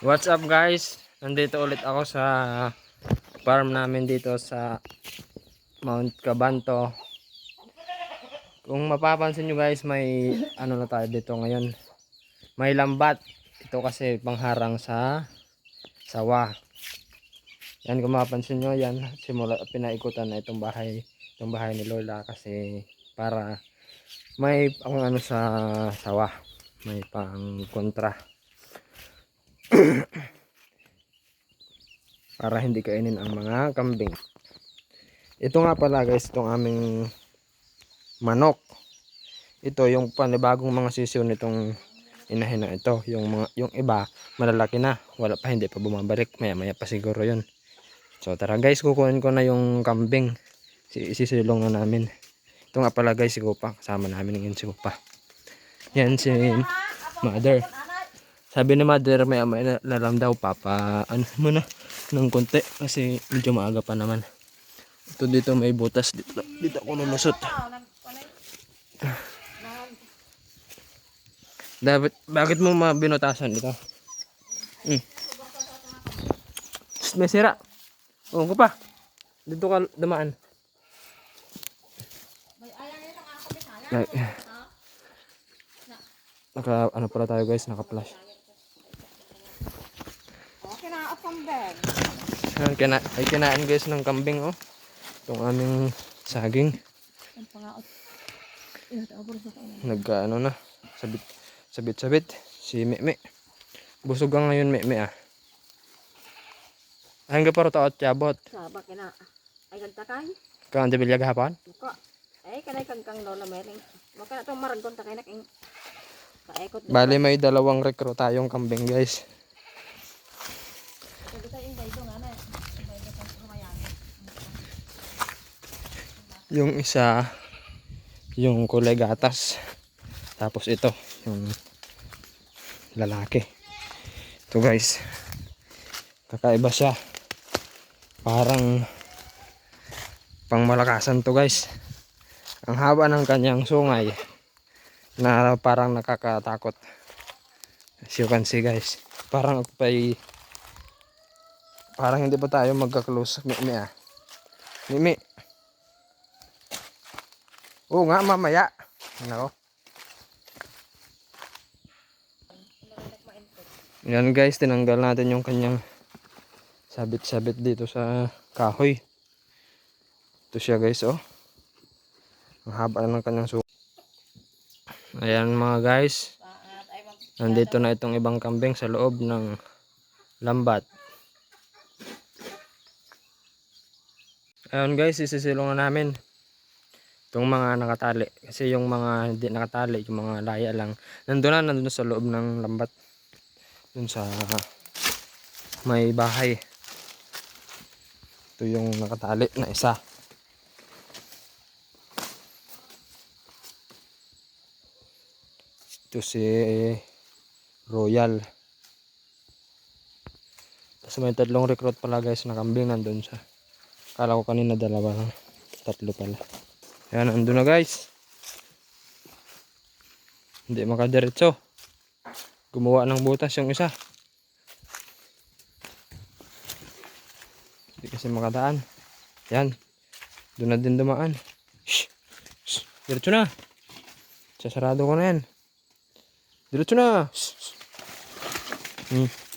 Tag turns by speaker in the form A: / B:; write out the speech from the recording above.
A: What's up guys? Nandito ulit ako sa farm namin dito sa Mount Cabanto. Kung mapapansin nyo guys, may ano na tayo dito ngayon. May lambat. Ito kasi pangharang sa sawa. Yan kung mapapansin nyo, yan simula pinaikutan na itong bahay, itong bahay ni Lola kasi para may ang ano sa sawa, may pang kontra. para hindi kainin ang mga kambing. Ito nga pala guys, itong aming manok. Ito yung panibagong mga sisiyo nitong inahin na ito. Yung mga yung iba malalaki na, wala pa hindi pa bumabalik. Maya maya pa siguro 'yon. So tara guys, kukunin ko na yung kambing. Si sisilong na namin. Ito nga pala guys, si Kupa. Kasama namin ngayon si Kupa. Yan si Mother. Sabi ni Mother, may may na, na daw, papa, ano muna, ng konti. Kasi medyo maaga pa naman. Ito dito may butas. Dito, dito ako lulusot. Dapat, bakit mo mabinutasan ito? Hmm. Shh, may sira. Oo ko pa. Dito ka dumaan. Ay, Naka, ano pala tayo guys, naka
B: bag.
A: Ayan, kina, ay kinain guys ng kambing oh. Itong aming saging.
B: Ang pangaot.
A: Nagka ano na, sabit, sabit, sabit. Si Meme. Busog ang ngayon Meme ah. Hanggang paro taot yabot.
B: Saba ka na. Ay, ganta kay.
A: Kang debilya gahapon?
B: Muka. Ay, kanay kang kang lola mering. Maka na itong maragon ta kay na king. Paekot.
A: Bali may dalawang rekro tayong kambing guys.
B: Sabi tayo yung dayto nga na. May gatang kumayan.
A: Yung isa, yung kulay gatas. Tapos ito, yung lalaki. Ito guys. Kakaiba siya. Parang pang malakasan to guys. Ang haba ng kanyang sungay na parang nakakatakot. As you can see guys. Parang pa'y parang hindi pa tayo magka-close. Mimi ah. Mimi. Oo nga, mamaya. Ano? Yan guys, tinanggal natin yung kanyang sabit-sabit dito sa kahoy. Ito siya guys, oh. Ang haba ng kanyang su. Ayan mga guys. Nandito na itong ibang kambing sa loob ng lambat. Ayun guys, isisilong na namin itong mga nakatali. Kasi yung mga hindi nakatali, yung mga laya lang, nandun na, nandun na sa loob ng lambat. Dun sa may bahay. Ito yung nakatali na isa. Ito si Royal. Tapos may tatlong recruit pala guys na kambing nandun siya. Kala ko kanina dalawa lang. Tatlo pala. Ayan, nandun na guys. Hindi makadiretso. Gumawa ng butas yung isa. Hindi kasi makadaan. Yan. Doon na din dumaan. Shh. Shh. Diretso na. Sasarado ko na yan. Diretso na. Shh. Shh. Hmm.